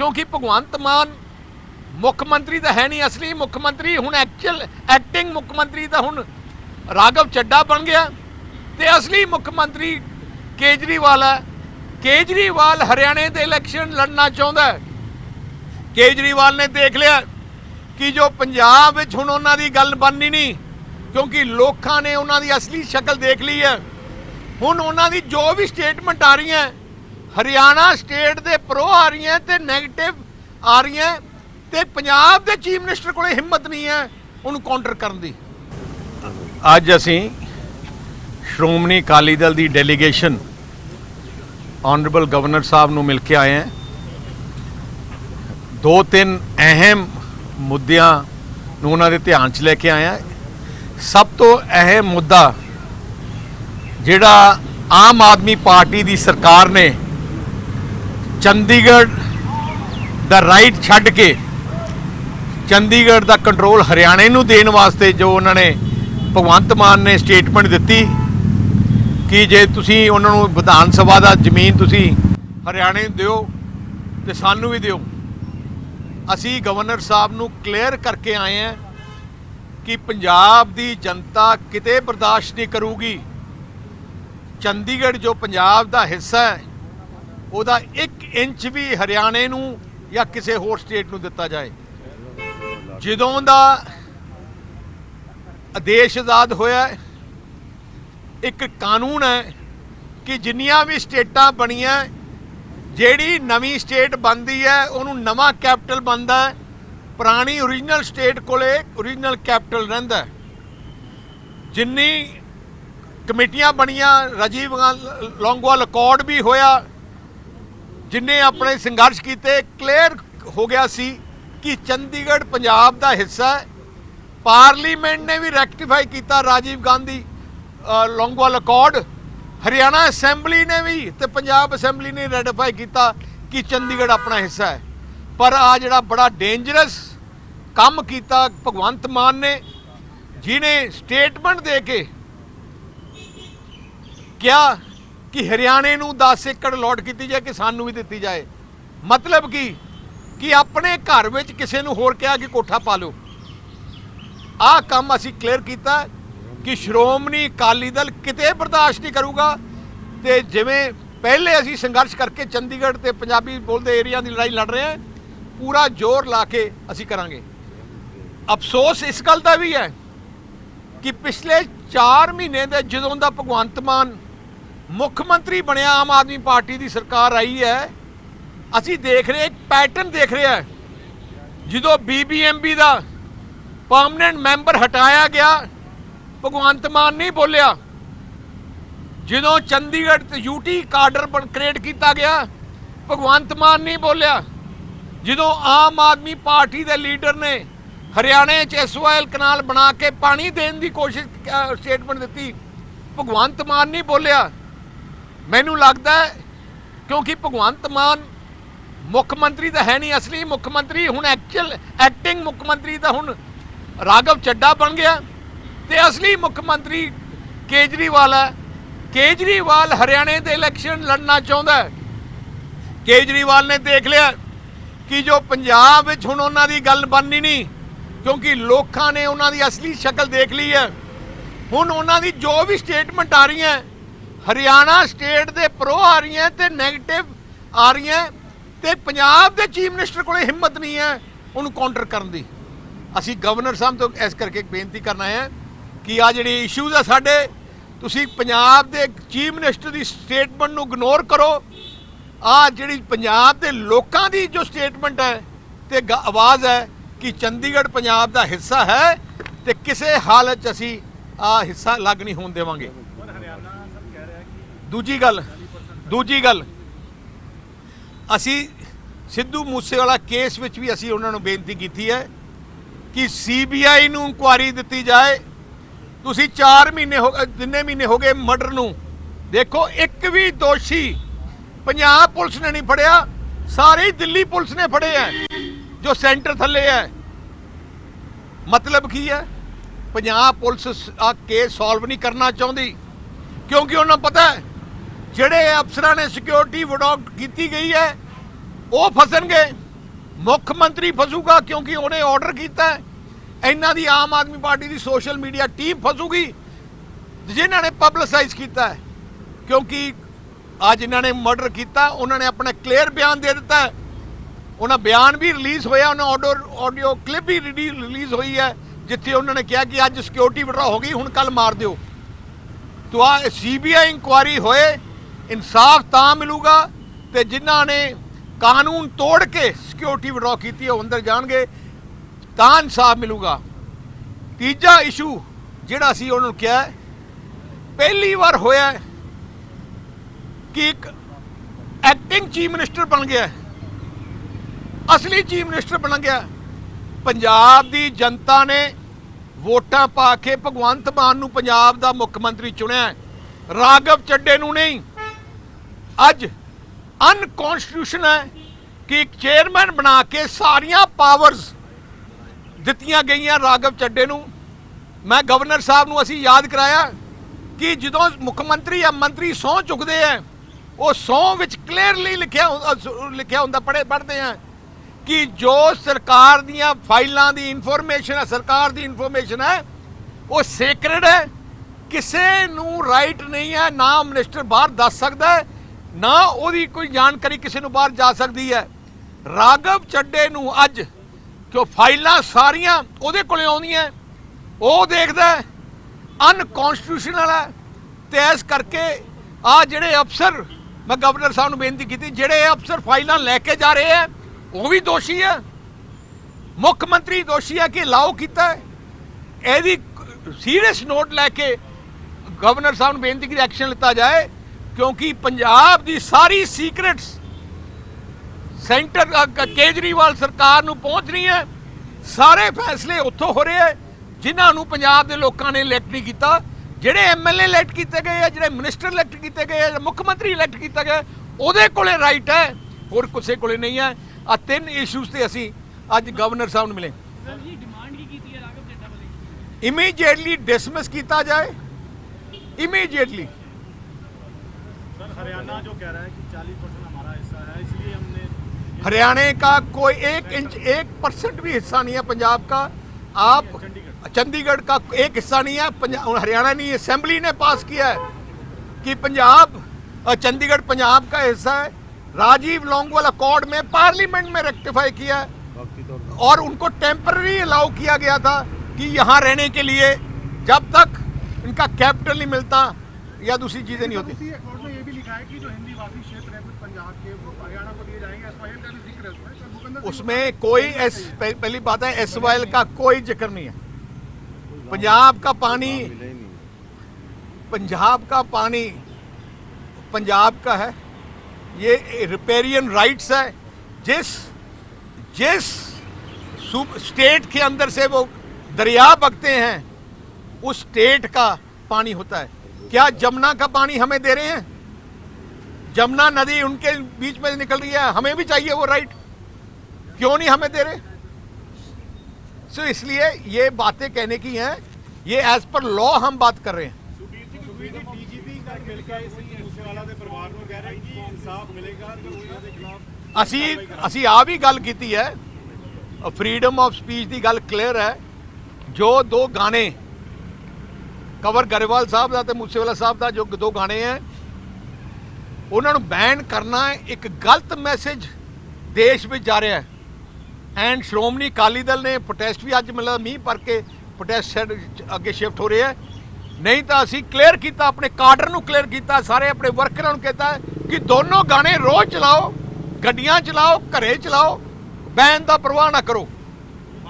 ਕਿਉਂਕਿ ਭਗਵੰਤ ਮਾਨ ਮੁੱਖ ਮੰਤਰੀ ਤਾਂ ਹੈ ਨਹੀਂ, ਅਸਲੀ ਮੁੱਖ ਮੰਤਰੀ, ਹੁਣ ਐਕਚੁਅਲ ਐਕਟਿੰਗ ਮੁੱਖ ਮੰਤਰੀ ਤਾਂ ਹੁਣ ਰਾਘਵ ਚੱਡਾ ਬਣ ਗਿਆ ਤੇ ਅਸਲੀ ਮੁੱਖ ਮੰਤਰੀ ਕੇਜਰੀਵਾਲ ਹੈ। ਕੇਜਰੀਵਾਲ ਹਰਿਆਣੇ ਦੇ ਇਲੈਕਸ਼ਨ ਲੜਨਾ ਚਾਹੁੰਦਾ ਹੈ। ਕੇਜਰੀਵਾਲ ਨੇ ਦੇਖ ਲਿਆ ਕਿ ਜੋ ਪੰਜਾਬ ਵਿੱਚ ਹੁਣ ਉਹਨਾਂ ਦੀ ਗੱਲ ਬਣਨੀ ਨਹੀਂ, ਕਿਉਂਕਿ ਲੋਕਾਂ ਨੇ ਉਹਨਾਂ ਦੀ ਅਸਲੀ ਸ਼ਕਲ ਦੇਖ ਲਈ ਹੈ। ਹੁਣ ਉਹਨਾਂ ਦੀ ਜੋ ਵੀ ਸਟੇਟਮੈਂਟ ਆ ਰਹੀਆਂ ਹਰਿਆਣਾ ਸਟੇਟ ਦੇ ਪ੍ਰੋ ਆ ਰਹੀਆਂ ਤੇ 네ਗੇਟਿਵ ਆ ਰਹੀਆਂ ਤੇ ਪੰਜਾਬ ਦੇ ਚੀਫ ਮਿਨਿਸਟਰ ਕੋਲੇ ਹਿੰਮਤ ਨਹੀਂ ਹੈ ਉਹਨੂੰ ਕਾਊਂਟਰ ਕਰਨ ਦੀ। ਅੱਜ ਅਸੀਂ ਸ਼੍ਰੋਮਣੀ ਅਕਾਲੀ ਦਲ ਦੀ ਡੈਲੀਗੇਸ਼ਨ ਆਨਰੇਬਲ ਗਵਰਨਰ ਸਾਹਿਬ ਨੂੰ ਮਿਲ ਕੇ ਆਏ ਹਾਂ। ਦੋ ਤਿੰਨ ਅਹਿਮ ਮੁੱਦਿਆਂ ਨੂੰ ਉਹਨਾਂ ਦੇ ਧਿਆਨ 'ਚ ਲੈ ਕੇ ਆਏ ਹਾਂ। ਸਭ ਤੋਂ ਅਹਿਮ ਮੁੱਦਾ ਜਿਹੜਾ ਆਮ ਆਦਮੀ ਪਾਰਟੀ ਦੀ ਸਰਕਾਰ ਨੇ ਚੰਡੀਗੜ੍ਹ ਦਾ ਰਾਈਟ ਛੱਡ ਕੇ ਚੰਡੀਗੜ੍ਹ ਦਾ ਕੰਟਰੋਲ ਹਰਿਆਣੇ ਨੂੰ ਦੇਣ ਵਾਸਤੇ ਜੋ ਉਹਨਾਂ ਨੇ ਭਗਵੰਤ ਮਾਨ ਨੇ ਸਟੇਟਮੈਂਟ ਦਿੱਤੀ ਕਿ ਜੇ ਤੁਸੀਂ ਉਹਨਾਂ ਨੂੰ ਵਿਧਾਨ ਸਭਾ ਦਾ ਜ਼ਮੀਨ ਤੁਸੀਂ ਹਰਿਆਣੇ ਨੂੰ ਦਿਓ ਤੇ ਸਾਨੂੰ ਵੀ ਦਿਓ। ਅਸੀਂ ਗਵਰਨਰ ਸਾਹਿਬ ਨੂੰ ਕਲੀਅਰ ਕਰਕੇ ਆਏ ਹਾਂ ਕਿ ਪੰਜਾਬ ਦੀ ਜਨਤਾ ਕਿਤੇ ਬਰਦਾਸ਼ਤ ਨਹੀਂ ਕਰੂਗੀ। ਚੰਡੀਗੜ੍ਹ ਜੋ ਪੰਜਾਬ ਦਾ ਹਿੱਸਾ ਹੈ ਉਹਦਾ 1 ਇੰਚ ਵੀ ਹਰਿਆਣੇ ਨੂੰ ਜਾਂ ਕਿਸੇ ਹੋਰ ਸਟੇਟ ਨੂੰ ਦਿੱਤਾ ਜਾਏ। ਜਦੋਂ ਦਾ ਆਦੇਸ਼ ਆਜ਼ਾਦ ਹੋਇਆ ਇੱਕ ਕਾਨੂੰਨ ਹੈ ਕਿ ਜਿੰਨੀਆਂ ਵੀ ਸਟੇਟਾਂ ਬਣੀਆਂ ਜਿਹੜੀ ਨਵੀਂ ਸਟੇਟ ਬਣਦੀ ਹੈ, ਉਹਨੂੰ ਨਵਾਂ ਕੈਪੀਟਲ ਬਣਦਾ ਹੈ, ਪੁਰਾਣੀ ਓਰੀਜਨਲ ਸਟੇਟ ਕੋਲੇ ਓਰੀਜਨਲ ਕੈਪੀਟਲ ਰਹਿੰਦਾ ਜਿੰਨੀ ਕਮੇਟੀਆਂ ਬਣੀਆਂ, ਰਾਜੀਵ ਗਾਂਧੀ ਲੌਂਗੋਵਾਲ ਅਕੋਰਡ ਵੀ ਹੋਇਆ ਜਿਨੇ ਆਪਣੇ ਸੰਘਰਸ਼ ਕੀਤੇ ਕਲੀਅਰ ਹੋ ਗਿਆ ਸੀ ਕਿ ਚੰਡੀਗੜ੍ਹ ਪੰਜਾਬ ਦਾ ਹਿੱਸਾ ਹੈ। ਪਾਰਲੀਮੈਂਟ ਨੇ ਵੀ ਰੈਕਟੀਫਾਈ ਕੀਤਾ ਰਾਜੀਵ ਗਾਂਧੀ ਲੌਂਗਵਾਲ ਲੌਂਗੋਵਾਲ ਅਕੋਰਡ ਹਰਿਆਣਾ ਅਸੈਂਬਲੀ ਨੇ ਵੀ ਤੇ ਪੰਜਾਬ ਅਸੈਂਬਲੀ ਨੇ ਰੈਟੀਫਾਈ ਕੀਤਾ ਕਿ ਚੰਡੀਗੜ੍ਹ ਆਪਣਾ ਹਿੱਸਾ ਹੈ। ਪਰ ਆ ਜਿਹੜਾ ਬੜਾ ਡੇਂਜਰਸ ਕੰਮ ਕੀਤਾ ਭਗਵੰਤ ਮਾਨ ਨੇ ਜਿਨੇ ਸਟੇਟਮੈਂਟ ਦੇ ਕੇ ਕਿਹਾ ਕਿ ਹਰਿਆਣੇ ਨੂੰ 10 ਏਕੜ ਲੋਟ ਕੀਤੀ ਜਾਏ ਕਿ ਸਾਨੂੰ ਵੀ ਦਿੱਤੀ ਜਾਏ। ਮਤਲਬ ਕੀ? ਕਿ ਆਪਣੇ ਘਰ ਵਿੱਚ ਕਿਸੇ ਨੂੰ ਹੋਰ ਕਿਹਾ ਕਿ ਕੋਠਾ ਪਾ ਲਓ। ਆਹ ਕੰਮ ਅਸੀਂ ਕਲੀਅਰ ਕੀਤਾ ਕਿ ਸ਼੍ਰੋਮਣੀ ਅਕਾਲੀ ਦਲ ਕਿਤੇ ਬਰਦਾਸ਼ਤ ਨਹੀਂ ਕਰੂਗਾ ਤੇ ਜਿਵੇਂ ਪਹਿਲੇ ਅਸੀਂ ਸੰਘਰਸ਼ ਕਰਕੇ ਚੰਡੀਗੜ੍ਹ ਤੇ ਪੰਜਾਬੀ ਬੋਲਦੇ ਏਰੀਆ ਦੀ ਲੜਾਈ ਲੜ ਰਹੇ ਹਾਂ, ਪੂਰਾ ਜ਼ੋਰ ਲਾ ਕੇ ਅਸੀਂ ਕਰਾਂਗੇ। ਅਫਸੋਸ ਇਸ ਗੱਲ ਦਾ ਵੀ ਹੈ ਕਿ ਪਿਛਲੇ 4 ਮਹੀਨੇ ਦੇ ਜਦੋਂ ਦਾ ਭਗਵੰਤ ਮਾਨ ਮੁੱਖ ਮੰਤਰੀ ਬਣਿਆ ਆਮ ਆਦਮੀ ਪਾਰਟੀ ਦੀ ਸਰਕਾਰ ਆਈ ਹੈ। ਅਸੀਂ ਦੇਖ ਰਹੇ ਪੈਟਰਨ ਦੇਖ ਰਹੇ ਹਾਂ। ਜਦੋਂ ਬੀਬੀਐਮਬੀ ਦਾ ਪਰਮਨੈਂਟ ਮੈਂਬਰ ਹਟਾਇਆ ਗਿਆ, ਭਗਵੰਤ ਮਾਨ ਨਹੀਂ ਬੋਲਿਆ। ਜਦੋਂ ਚੰਡੀਗੜ੍ਹ ਤੇ ਯੂਟੀ ਕਾਡਰ ਬਣ ਕ੍ਰੀਏਟ ਕੀਤਾ ਗਿਆ, ਭਗਵੰਤ ਮਾਨ ਨਹੀਂ ਬੋਲਿਆ। ਜਦੋਂ ਆਮ ਆਦਮੀ ਪਾਰਟੀ ਦੇ ਲੀਡਰ ਨੇ ਹਰਿਆਣੇ ਚ ਐਸਓਐਲ ਕਨਾਲ ਬਣਾ ਕੇ ਪਾਣੀ ਦੇਣ ਦੀ ਕੋਸ਼ਿਸ਼ ਸਟੇਟਮੈਂਟ ਦਿੱਤੀ, ਭਗਵੰਤ ਮਾਨ ਨਹੀਂ ਬੋਲਿਆ। ਮੈਨੂੰ ਲੱਗਦਾ ਕਿਉਂਕਿ ਭਗਵੰਤ ਮਾਨ ਮੁੱਖ ਮੰਤਰੀ ਤਾਂ ਹੈ ਨਹੀਂ ਅਸਲੀ ਮੁੱਖ ਮੰਤਰੀ, ਹੁਣ ਐਕਚੁਅਲ ਐਕਟਿੰਗ ਮੁੱਖ ਮੰਤਰੀ ਤਾਂ ਹੁਣ ਰਾਘਵ ਚੱਡਾ ਬਣ ਗਿਆ। ਤੇ ਅਸਲੀ ਮੁੱਖ ਮੰਤਰੀ ਕੇਜਰੀਵਾਲ ਹੈ। ਕੇਜਰੀਵਾਲ ਹਰਿਆਣੇ ਦੇ ਇਲੈਕਸ਼ਨ ਲੜਨਾ ਚਾਹੁੰਦਾ ਕੇਜਰੀਵਾਲ ਨੇ ਦੇਖ ਲਿਆ ਕਿ ਜੋ ਪੰਜਾਬ ਵਿੱਚ ਹੁਣ ਉਹਨਾਂ ਦੀ ਗੱਲ ਬਣਨੀ ਨਹੀਂ, ਕਿਉਂਕਿ ਲੋਕਾਂ ਨੇ ਉਹਨਾਂ ਦੀ ਅਸਲੀ ਸ਼ਕਲ ਦੇਖ ਲਈ ਹੈ। ਹੁਣ ਉਹਨਾਂ ਦੀ ਜੋ ਵੀ ਸਟੇਟਮੈਂਟ ਆ ਰਹੀ ਹੈ ਹਰਿਆਣਾ ਸਟੇਟ ਦੇ ਪ੍ਰੋ ਆ ਰਹੀਆਂ ਤੇ 네ਗੇਟਿਵ ਆ ਰਹੀਆਂ ਤੇ ਪੰਜਾਬ ਦੇ ਚੀਫ ਮਿਨਿਸਟਰ ਕੋਲੇ ਹਿੰਮਤ ਨਹੀਂ ਹੈ ਉਹਨੂੰ ਕਾਊਂਟਰ ਕਰਨ ਦੀ। ਅਸੀਂ ਗਵਰਨਰ ਸਾਹਿਬ ਤੋਂ ਇਸ ਕਰਕੇ ਬੇਨਤੀ ਕਰਨਾ ਹੈ ਕਿ ਆ ਜਿਹੜੇ ਇਸ਼ੂਜ਼ ਆ ਸਾਡੇ, ਤੁਸੀਂ ਪੰਜਾਬ ਦੇ ਚੀਫ ਮਿਨਿਸਟਰ ਦੀ ਸਟੇਟਮੈਂਟ ਨੂੰ ਇਗਨੋਰ ਕਰੋ। ਆ ਜਿਹੜੀ ਪੰਜਾਬ ਦੇ ਲੋਕਾਂ ਦੀ ਜੋ ਸਟੇਟਮੈਂਟ ਹੈ ਤੇ ਗ- ਆਵਾਜ਼ ਹੈ ਕਿ ਚੰਡੀਗੜ੍ਹ ਪੰਜਾਬ ਦਾ ਹਿੱਸਾ ਹੈ ਤੇ ਕਿਸੇ ਹਾਲਤ 'ਚ ਅਸੀਂ ਆ ਹਿੱਸਾ ਲੱਗ ਨਹੀਂ ਹੋਣ ਦੇਵਾਂਗੇ। ਦੂਜੀ ਗੱਲ ਦੂਜੀ ਗੱਲ, ਅਸੀਂ ਸਿੱਧੂ ਮੂਸੇਵਾਲਾ ਕੇਸ ਵਿੱਚ ਵੀ ਅਸੀਂ ਉਹਨਾਂ ਨੂੰ ਬੇਨਤੀ ਕੀਤੀ ਹੈ ਕਿ ਸੀਬੀਆਈ ਨੂੰ ਇਨਕੁਆਰੀ ਦਿੱਤੀ ਜਾਏ। ਤੁਸੀਂ 4 ਮਹੀਨੇ ਹੋ ਗਏ ਜਿੰਨੇ ਮਹੀਨੇ ਹੋ ਗਏ ਮਰਡਰ ਨੂੰ। ਦੇਖੋ, ਇੱਕ ਵੀ ਦੋਸ਼ੀ ਪੰਜਾਬ ਪੁਲਿਸ ਨੇ ਨਹੀਂ ਫੜਿਆ, ਸਾਰੇ ਦਿੱਲੀ ਪੁਲਿਸ ਨੇ ਫੜੇ ਹੈ, ਜੋ ਸੈਂਟਰ ਥੱਲੇ ਹੈ। ਮਤਲਬ ਕੀ ਹੈ? ਪੰਜਾਬ ਪੁਲਿਸ ਆ ਕੇਸ ਸੋਲਵ ਨਹੀਂ ਕਰਨਾ ਚਾਹੁੰਦੀ, ਕਿਉਂਕਿ ਉਹਨਾਂ ਨੂੰ ਪਤਾ ਹੈ ਜਿਹੜੇ ਅਫਸਰਾਂ ਨੇ ਸਿਕਿਉਰਿਟੀ ਵਿਡਾਊਟ ਕੀਤੀ ਗਈ ਹੈ, ਉਹ ਫਸਣਗੇ। ਮੁੱਖ ਮੰਤਰੀ ਫਸੂਗਾ ਕਿਉਂਕਿ ਉਹਨੇ ਆਰਡਰ ਕੀਤਾ ਇਹਨਾਂ ਦੀ ਆਮ ਆਦਮੀ ਪਾਰਟੀ ਦੀ ਸੋਸ਼ਲ ਮੀਡੀਆ ਟੀਮ ਫਸੂਗੀ, ਜਿਨ੍ਹਾਂ ਨੇ ਪਬਲਿਸਾਈਜ਼ ਕੀਤਾ ਹੈ। ਕਿਉਂਕਿ ਅੱਜ ਇਹਨਾਂ ਨੇ ਮਰਡਰ ਕੀਤਾ, ਉਹਨਾਂ ਨੇ ਆਪਣਾ ਕਲੀਅਰ ਬਿਆਨ ਦੇ ਦਿੱਤਾ ਉਹਨਾਂ ਬਿਆਨ ਵੀ ਰਿਲੀਜ਼ ਹੋਇਆ, ਉਹਨਾਂ ਆਡੀਓ ਆਡੀਓ ਕਲਿੱਪ ਵੀ ਰਿਲੀਜ਼ ਹੋਈ ਹੈ, ਜਿੱਥੇ ਉਹਨਾਂ ਨੇ ਕਿਹਾ ਕਿ ਅੱਜ ਸਿਕਿਉਰਿਟੀ ਵਿਡਰਾ ਹੋ ਗਈ, ਹੁਣ ਕੱਲ ਮਾਰ ਦਿਓ। ਤੋ ਆ ਸੀਬੀਆਈ ਇਨਕੁਆਰੀ ਹੋਏ ਇਨਸਾਫ ਤਾਂ ਮਿਲੂਗਾ ਤੇ ਜਿਨ੍ਹਾਂ ਨੇ ਕਾਨੂੰਨ ਤੋੜ ਕੇ ਸਿਕਿਉਰਿਟੀ ਵਿਡਰਾ ਕੀਤੀ ਉਹ ਅੰਦਰ ਜਾਣਗੇ, ਤਾਂ ਇਨਸਾਫ ਮਿਲੂਗਾ। ਤੀਜਾ ਇਸ਼ੂ ਜਿਹੜਾ ਸੀ ਉਹਨਾਂ ਨੂੰ ਕਿਹਾ ਪਹਿਲੀ ਵਾਰ ਹੋਇਆ ਕਿ ਇੱਕ ਐਕਟਿੰਗ ਚੀਫ ਮਿਨਿਸਟਰ ਬਣ ਗਿਆ ਅਸਲੀ ਚੀਫ ਮਿਨਿਸਟਰ ਬਣ ਗਿਆ ਪੰਜਾਬ ਦੀ ਜਨਤਾ ਨੇ ਵੋਟਾਂ ਪਾ ਕੇ ਭਗਵੰਤ ਮਾਨ ਨੂੰ ਪੰਜਾਬ ਦਾ ਮੁੱਖ ਮੰਤਰੀ ਚੁਣਿਆ ਹੈ। ਰਾਘਵ ਚੱਡੇ ਨੂੰ ਨਹੀਂ ਅੱਜ ਅਨਕਨਸਟੀਟਿਊਸ਼ਨ ਹੈ ਕਿ ਇੱਕ ਚੇਅਰਮੈਨ ਬਣਾ ਕੇ ਸਾਰੀਆਂ ਪਾਵਰਸ ਦਿੱਤੀਆਂ ਗਈਆਂ ਰਾਘਵ ਚੱਡੇ ਨੂੰ। ਮੈਂ ਗਵਰਨਰ ਸਾਹਿਬ ਨੂੰ ਅਸੀਂ ਯਾਦ ਕਰਾਇਆ ਕਿ ਜਦੋਂ ਮੁੱਖ ਮੰਤਰੀ ਜਾਂ ਮੰਤਰੀ ਸਹੁੰ ਚੁੱਕਦੇ ਆ, ਉਹ ਸਹੁੰ ਵਿੱਚ ਕਲੀਅਰਲੀ ਲਿਖਿਆ ਹੁੰ- ਲਿਖਿਆ ਹੁੰਦਾ ਪੜੇ ਪੜਦੇ ਆ ਕਿ ਜੋ ਸਰਕਾਰ ਦੀਆਂ ਫਾਈਲਾਂ ਦੀ ਇਨਫੋਰਮੇਸ਼ਨ ਹੈ, ਸਰਕਾਰ ਦੀ ਇਨਫੋਰਮੇਸ਼ਨ ਹੈ, ਉਹ ਸੇਕ੍ਰੇਡ ਹੈ। ਕਿਸੇ ਨੂੰ ਰਾਈਟ ਨਹੀਂ ਹੈ, ਨਾ ਮਿਨਿਸਟਰ ਬਾਹਰ ਦੱਸ ਸਕਦਾ ਹੈ। ਨਾ ਉਹਦੀ ਕੋਈ ਜਾਣਕਾਰੀ ਕਿਸੇ ਨੂੰ ਬਾਹਰ ਜਾ ਸਕਦੀ ਹੈ। ਰਾਘਵ ਚੱਡੇ ਨੂੰ ਅੱਜ ਕਿਉਂ ਫਾਈਲਾਂ ਸਾਰੀਆਂ ਉਹਦੇ ਕੋਲੇ ਆਉਂਦੀਆਂ ਉਹ ਦੇਖਦਾ ਅਨਕਨਸਟੀਟਿਊਸ਼ਨਲ ਹੈ ਤੇ ਇਸ ਕਰਕੇ ਆ ਜਿਹੜੇ ਅਫਸਰ, ਮੈਂ ਗਵਰਨਰ ਸਾਹਿਬ ਨੂੰ ਬੇਨਤੀ ਕੀਤੀ, ਜਿਹੜੇ ਅਫਸਰ ਫਾਈਲਾਂ ਲੈ ਕੇ ਜਾ ਰਹੇ ਆ ਉਹ ਵੀ ਦੋਸ਼ੀ ਹੈ। ਮੁੱਖ ਮੰਤਰੀ ਦੋਸ਼ੀ ਹੈ ਕਿ ਲਾਓ ਕੀਤਾ ਇਹਦੀ ਸੀਰੀਅਸ ਨੋਟ ਲੈ ਕੇ ਗਵਰਨਰ ਸਾਹਿਬ ਨੂੰ ਬੇਨਤੀ ਕੀਤੀ ਐਕਸ਼ਨ ਲਿੱਤਾ ਜਾਏ। ਕਿਉਂਕਿ ਪੰਜਾਬ ਦੀ ਸਾਰੀ ਸੀਕ੍ਰੇਟਸ ਸੈਂਟਰ ਕੇਜਰੀਵਾਲ ਸਰਕਾਰ ਨੂੰ ਪਹੁੰਚ ਰਹੀ ਹੈ। ਸਾਰੇ ਫੈਸਲੇ ਉੱਥੋਂ ਹੋ ਰਹੇ ਹੈ। ਜਿਨ੍ਹਾਂ ਨੂੰ ਪੰਜਾਬ ਦੇ ਲੋਕਾਂ ਨੇ ਇਲੈਕਟ ਨਹੀਂ ਕੀਤਾ। ਜਿਹੜੇ ਐਮਐਲਏ ਇਲੈਕਟ ਕੀਤੇ ਗਏ ਆ ਜਿਹੜੇ ਮਿਨਿਸਟਰ ਇਲੈਕਟ ਕੀਤੇ ਗਏ ਆ ਮੁੱਖ ਮੰਤਰੀ ਇਲੈਕਟ ਕੀਤਾ ਗਿਆ ਉਹਦੇ ਕੋਲੇ ਰਾਈਟ ਹੈ। ਹੋਰ ਕਿਸੇ ਕੋਲੇ ਨਹੀਂ ਹੈ। ਆ ਤਿੰਨ ਇਸ਼ੂਜ਼ ਤੇ ਅਸੀਂ ਅੱਜ ਗਵਰਨਰ ਸਾਹਿਬ ਨੂੰ ਮਿਲੇ। ਸਰ ਜੀ ਡਿਮਾਂਡ ਕੀ ਕੀਤੀ ਹੈ ਰਾਘਵ ਚੱਡਾ ਵੱਲੋਂ? ਇਮੀਡੀਏਟਲੀ ਡਿਸਮਿਸ ਕੀਤਾ ਜਾਏ। ਇਮੀਡੀਏਟਲੀ हरियाणा जो कह रहा है कि 40 परसेंट हमारा हिस्सा है इसलिए हमने हरियाणा का कोई एक इंच एक परसेंट भी हिस्सा नहीं है पंजाब का। आप चंडीगढ़ का। एक हिस्सा नहीं है हरियाणा नहीं असेंबली ने पास किया है कि पंजाब चंडीगढ़ पंजाब का हिस्सा है। राजीव लोंगवाल अकॉर्ड में पार्लियामेंट में रेक्टिफाई किया है। और उनको टेम्पररी अलाउ किया गया था कि यहाँ रहने के लिए जब तक इनका कैपिटल नहीं मिलता या दूसरी चीज़ें नहीं होती। इसी में ये भी लिखा है कि जो हिंदी भाषी क्षेत्र है पंजाब के वो हरियाणा को दिए जाएँगे एसवाईएल का भी ज़िक्र है उसमें सर भूपेंद्र सिंह उसमें कोई एस पहली बात है एस का कोई ज़िक्र नहीं है। पंजाब का पानी पंजाब का पानी पंजाब का है। ये रिपेरियन राइट्स है। जिस जिस स्टेट के अंदर से वो दरिया बगते हैं उस स्टेट का पानी होता है। क्या जमुना का पानी हमें दे रहे हैं जमुना नदी उनके बीच में निकल रही है हमें भी चाहिए वो राइट क्यों नहीं हमें दे रहे सो so, इसलिए ये बातें कहने की हैं ये एज पर लॉ हम बात कर रहे हैं ਅਸੀਂ ਅਸੀਂ ਆ ਵੀ ਗੱਲ ਕੀਤੀ ਹੈ ਫਰੀडਮ ਆਫ ਸਪੀਚ ਦੀ ਗੱਲ ਕਲੀਅਰ ਹੈ ਜੋ ਦੋ ਗਾਣੇ ਕਵਰ ਗਰੇਵਾਲ ਸਾਹਿਬ ਦਾ ਤੇ ਮੂਸੇਵਾਲਾ ਸਾਹਿਬ ਦਾ ਜੋ ਦੋ ਗਾਣੇ ਹੈ ਉਹਨਾਂ ਨੂੰ ਬੈਨ ਕਰਨਾ ਇੱਕ ਗਲਤ ਮੈਸੇਜ ਦੇਸ਼ ਵਿੱਚ ਜਾ ਰਿਹਾ ਹੈ ਐਂਡ ਸ਼੍ਰੋਮਣੀ ਅਕਾਲੀ ਦਲ ਨੇ ਪ੍ਰੋਟੈਸਟ ਵੀ ਅੱਜ ਮਤਲਬ ਮੀਂਹ ਭਰ ਕੇ ਪ੍ਰੋਟੈਸਟ ਅੱਗੇ ਸ਼ਿਫਟ ਹੋ ਰਿਹਾ ਹੈ ਨਹੀਂ ਤਾਂ ਅਸੀਂ ਕਲੀਅਰ ਕੀਤਾ, ਆਪਣੇ ਕਾਡਰ ਨੂੰ ਕਲੀਅਰ ਕੀਤਾ, ਸਾਰੇ ਆਪਣੇ ਵਰਕਰਾਂ ਨੂੰ ਕੀਤਾ ਕਿ ਦੋਨੋਂ ਗਾਣੇ ਰੋਜ਼ ਚਲਾਓ, ਗੱਡੀਆਂ ਚਲਾਓ, ਘਰੇ ਚਲਾਓ, ਬੈਨ ਦਾ ਪ੍ਰਵਾਹ ਨਾ ਕਰੋ।